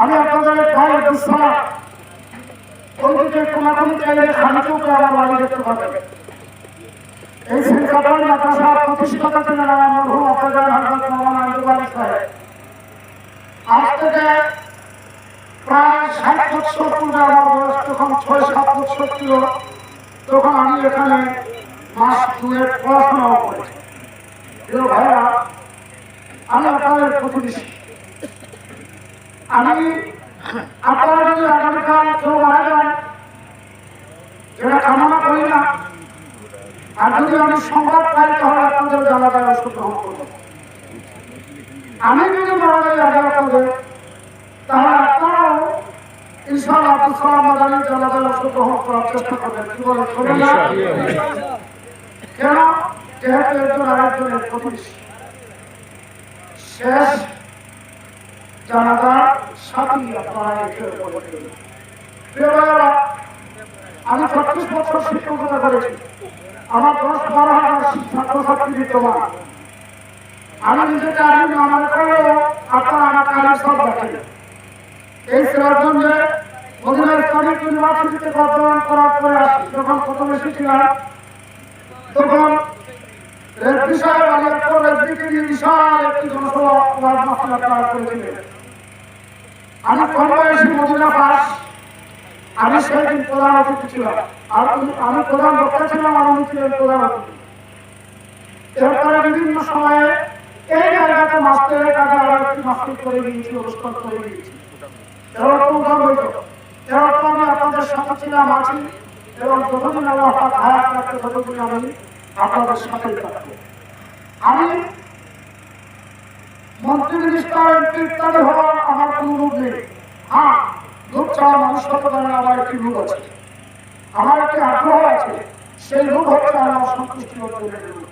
আমি আপনাদের গায়ে দুঃসাহ ওইদিকে কোনাকুনি চাইলে খালি চোখে আমার বাড়ি দেখতে পাবেন এই সিলকাপাল মাদ্রাসার প্রতিষ্ঠাতা আমার মরহুম আপনাদের আজ থেকে প্রায় ষাট বছর পূর্বে আমার বয়স যখন ছয়, সাত বছর ছিল, তখন আমি এখানে মাস দুয়ের পড়াশোনাও করেছি। ভাইরা আমি আপনাদের প্রতিবেশী। আমি আপনারা যদি আগামীকাল কেউ মারা যান যেটা কামনা করি না। আর যদি আমি সংবাদ পাই, তাহলে আপনাদের জানাজায় অংশগ্রহণ করব। আমি যদি মারা যাই আগে আপনাদের তাহলে আপনারাও ইনশাল আব্দুল সালাম মাদানির জানাজায় অংশগ্রহণ করার চেষ্টা করবেন। শেষ জানাজার সাথী আপনারা এসে উপস্থিত হলেন। প্রিয় ভাইয়েরা, আমি ছত্রিশ বছর শিক্ষকতা করেছি। আমার দশ বারো হাজার ছাত্রছাত্রী বিদ্যমান আমি নিজেকে আমি না মনে করলেও আপনারা আমার কাজের সব দেখেন। এই সিরাজগঞ্জে মদিনা ইসলামিক ইউনিভার্সিটিতে বর্তমান করার পরে যখন প্রথম এসেছিলাম তখন একটি জনসভা করেছিলেন। আমি কম বয়সী মদিনা পাস আমি সেদিন প্রধান অতিথি ছিলাম। আর আমি প্রধান বক্তা ছিলাম আর উনি ছিলেন প্রধান অতিথি। এরপরে বিভিন্ন সময়ে এই জায়গাতে মাস্টারের কাজে আবার একটি মাস্টার করে দিয়েছি, অনুষ্ঠান করে দিয়েছি। এরকম উদাহরণ হইত এরকম আমি আপনাদের সাথে ছিলাম আছি এবং যতদিন আমার হাত হায়াত রাখতে ততদিন আমি আপনাদের সাথেই থাকব। আমি রূপ হ্যাঁ লোক ছাড়া মানুষ হতে পারে আমার একটি রূপ আছে? আমার একটি আগ্রহ আছে, সেই রূপ হচ্ছে আমার সন্তুষ্টি অর্জনের রূপ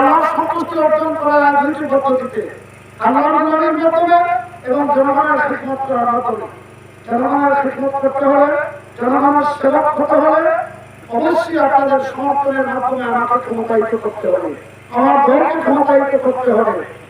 আমার সন্তুষ্টি অর্জন করা দুইটি এবং জনগণের খিদমত করার মাধ্যমে জনগণের খিদমত করতে হলে, জনগণের সেবক হতে হলে অবশ্যই আপনাদের সমর্থনের মাধ্যমে আমাকে ক্ষমতায়িত করতে হবে। আমার দলকে ক্ষমতায়িত করতে হবে।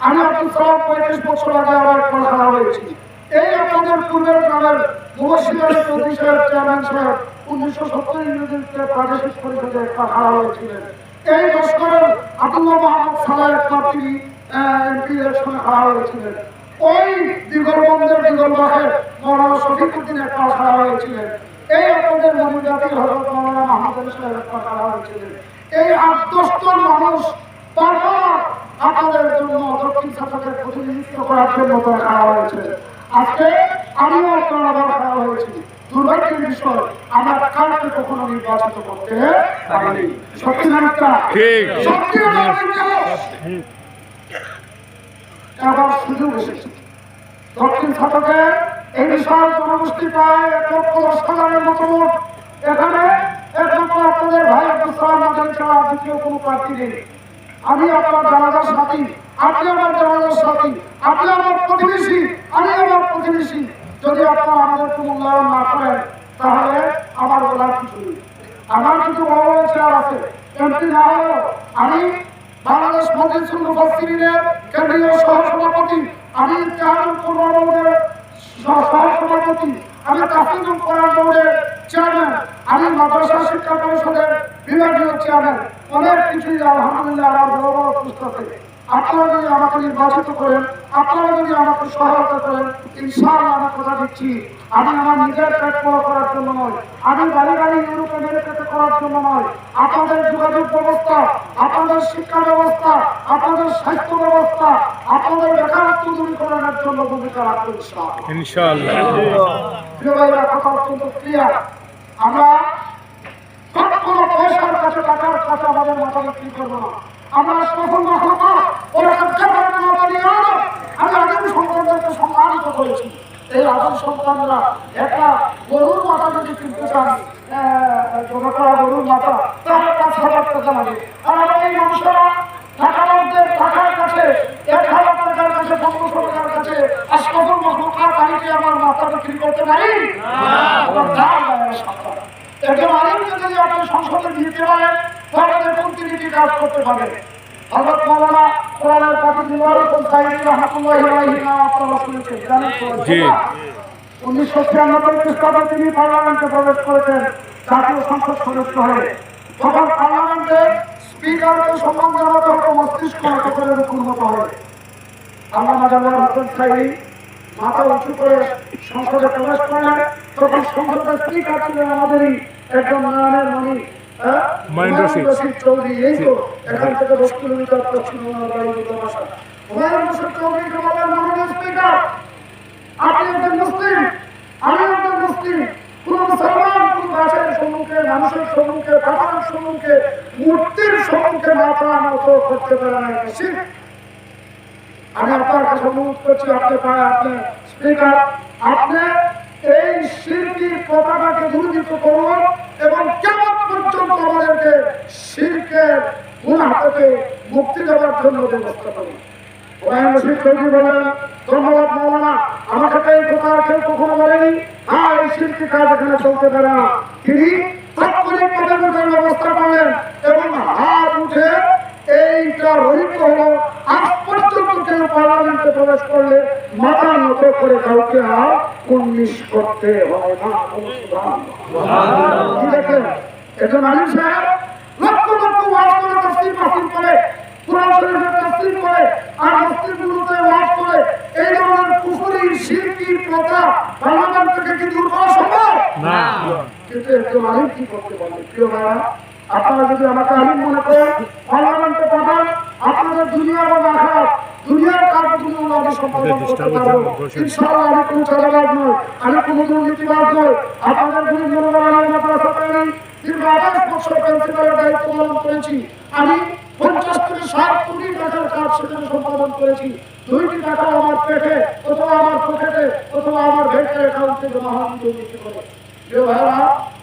আব্দুল সালাম পঁয়ত্রিশ বছর আগে একবার খাওয়া হয়েছি এই আপনাদের পূর্বের গ্রামের মুবশিরের চৌধুরী সাহেব চেয়ারম্যান সাহেব উনিশশো সত্তর ইংরেজিতে প্রাদেশিক পরিষদে দশজন মানুষ বারবার আপনাদের জন্য দক্ষিণ শাসকের প্রতিনিধিত্ব করার জন্য তারা খাওয়া হয়েছে। আজকে আমিও আপনার আবার খাওয়া হয়েছি। দুর্ভাগ্যের বিষয় আমরা কাউকে কখনো নির্বাচিত করতে পারিনি। সত্যি না সত্যি এবার সুযোগ এসেছে। দক্ষিণ শতকে এই বিশাল জনগোষ্ঠী প্রায় এক লক্ষ দশ হাজারের মতো এখানে একমাত্র আপনাদের ভাই আব্দুল সালাম দ্বিতীয় কোনো প্রার্থী নেই। আমি আপনার জানাজার সাথী আপনি আমার জানাজার সাথী আপনি আমার প্রতিবেশী, আমি আমার প্রতিবেশী। যদি আপনারা আমাদেরকে মূল্যায়ন না করেন, তাহলে আমার বলার কিছু নেই। আমার কিছু বড় বড় চেয়ার আছে। এমপি না হলেও আমি বাংলাদেশ মজলিসুল মুফাসসিরিনের কেন্দ্রীয় সহসভাপতি, আমি ইতিহাদুল কুরবান বোর্ডের সহ- সহসভাপতি, আমি তাফসিরুল কোরআন বোর্ডের চেয়ারম্যান, আমি মাদ্রাসা শিক্ষা পরিষদের বিভাগীয় চেয়ারম্যান অনেক কিছুই আলহামদুলিল্লাহ আমার বড় বড় পুস্তকে আপনারা যদি আমাকে নির্বাচিত করেন আপনারা যদি আমাকে সহায়তা করেন ইনশাআল্লাহ আমি কথা দিচ্ছি। আমি আমার নিজের পেট বড় করার জন্য নয় আমি বাড়ি বাড়ি ইউরোপ আমেরিকাতে করার জন্য নয়। আপনাদের যোগাযোগ ব্যবস্থা আপনাদের শিক্ষা ব্যবস্থা আপনাদের স্বাস্থ্য ব্যবস্থা আপনাদের বেকারত্ব দূরীকরণের জন্য ভূমিকা রাখব ইনশাআল্লাহ। কথা অত্যন্ত ক্লিয়ার আমরা কোনো পয়সার কাছে টাকার আমাদের মাথা করব? না আমরা আমি আদিম সন্তানদেরকে সম্মানিত করেছি। এই আদিম সন্তানরা একটা গরুর মাথা যদি কিনতে চান জমা করা গরুর মাথা তাহলে পাঁচ হাজার টাকা লাগে। আর আমরা এই মানুষেরা টাকাবাজদের টাকার কাছে এক হাজার টাকার কাছে পনেরোশো টাকার কাছে আশপাশের মহলকার বাড়িতে আমার মাথা বিক্রি করতে পারি? আমার দাম না সরকার। যদি আপনি সংসদে দিতে পারেন কাজ করতে হযরত মাওলানা কোরআনের সাইদি রহমাতুল্লাহি আলাইহি নাম আপনারা শুনেছেন জানেন জি। উনিশশো ছিয়ানব্বই খ্রিস্টাব্দে তিনি পার্লামেন্টে প্রবেশ করেছেন জাতীয় সংসদ সদস্য হয়ে। তখন পার্লামেন্টে স্পিকারকে সম্মান জানাতে হতো মস্তিষ্ক পূর্ণত হয়। আল্লাহ মাজাল্লাহ হোসেন সাইদি মাথা উঁচু করে সংসদে প্রবেশ করলেন তখন সংসদের স্পিকার ছিলেন আমাদেরই একজন নয়নের মণি। রশিদ। চৌধুরী এই তো এখান থেকে দশ কিলোমিটার পশ্চিম বাংলার বাড়ি দুটো বাসা হুমায়ুন রশিদ চৌধুরীকে বলেন মাননীয় স্পিকার। আপনি একজন মুসলিম আমি একজন মুসলিম। কোন মুসলমান কোন গাছের সম্মুখে মানুষের সম্মুখে পাহাড়ের সম্মুখে মূর্তির সম্মুখে মাথা নত করতে পারে না আমি আপনার কাছে অনুরোধ করছি আপনি পায় আপনি স্পিকার আপনি এই শিল্পীর কথাটাকে দূরীভূত করুন এবং কেমন পর্যন্ত আমাদেরকে শিল্পের গুণ থেকে মুক্তি দেওয়ার জন্য ব্যবস্থা করুন। আমাকে আর এই কাজ এখানে চলতে পারে না। তিনি ব্যবস্থা এবং উঠে এইটা পার্লামেন্টে প্রবেশ করলে মাথা নত করে কাউকে আর উন্নিশ করতে হয় না। একজন আলিম সাহেব লক্ষ লক্ষ ওয়াজ করে তফসির মাহফিল করে কোরআন শরীফের তফসির করে আর মসজিদগুলোতে ওয়াজ করে। এই ধরনের কুফরি শিরকি প্রথা পার্লামেন্ট থেকে কি দূর করা সম্ভব? না। কিন্তু একজন আলিম কি করতে পারে প্রিয় ভাইরা আপনারা যদি আমাকে আলিম মনে করেন পার্লামেন্টে পাঠান আপনাদের দুনিয়া এবং আখারাত দুনিয়ার কাজগুলো সম্পাদন করতে পারব। ইনশাআল্লাহ আমি কোনো চাঁদাবাজ নয় আমি কোনো দুর্নীতিবাজ নয়। আপনাদের কোনো আমার পেটে জমা হওয়া দুর্নীতি করে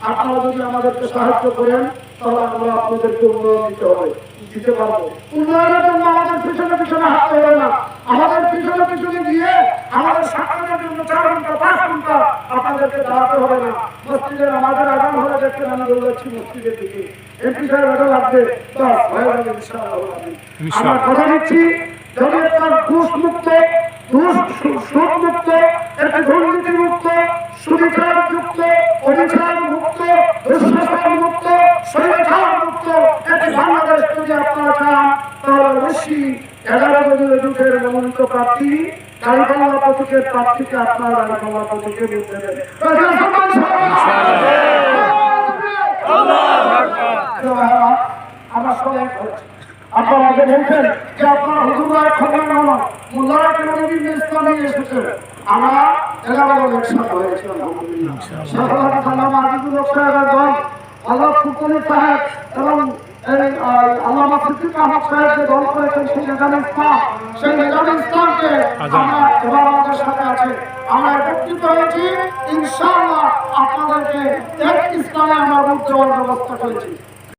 আপনারা যদি আমাদেরকে সাহায্য করেন, তাহলে আমরা আপনাদেরকে উন্নয়ন দিতে হবে। দিতে পারব। উন্নয়নের জন্য আমাদের পিছনে পিছনে হাঁটতে হবে না। আমাদের পিছনে পিছনে গিয়ে আমাদের সাক্ষরের জন্য চার ঘণ্টা পাঁচ ঘণ্টা আপনাদেরকে দাঁড়াতে হবে না। মসজিদের আমাদের আগাম হলে দেখতে আমি দৌড়াচ্ছি মসজিদের দিকে। এমপি সাহেব এটা লাগবে বাস হয়ে আমরা। কথা দিচ্ছি যদি একটা ঘুষ মুক্ত ঘুষ সুদ মুক্ত একটা দুর্নীতি মুক্ত সুবিচার মুক্ত অধিকার মুক্ত দুঃশাসন মুক্ত স্বৈরাচার মুক্ত একটি বাংলাদেশ যদি আপনারা চান তাহলে অবশ্যই এগারো দলীয় যুগের মনোনীত প্রার্থী গাড়িপাল্লা প্রতীকের প্রার্থীকে আপনার গাড়িপাল্লা প্রতীকে ভোট দেবেন আমরা সবাই আপনারা আগে বলছেন যে আপনার হুজুরায় খবর নন মোল্লারা কেন নবীন ইসলামে এসেছে? আমরা এগারো জন একসাথে আলহামদুলিল্লাহ। আল্লাহ সাহেব এবং আল্লামা সিদ্দিক আহমদ সাহেব যে দল করেছেন সেই নিজাম ইসলাম সেই নিজাম ইসলামকে আমরা এবার আমাদের সাথে আছে। আমরা একত্রিত হয়েছি ইনশাআল্লাহ আপনাদেরকে এক ইসলামে আমরা রূপ দেওয়ার ব্যবস্থা করেছি।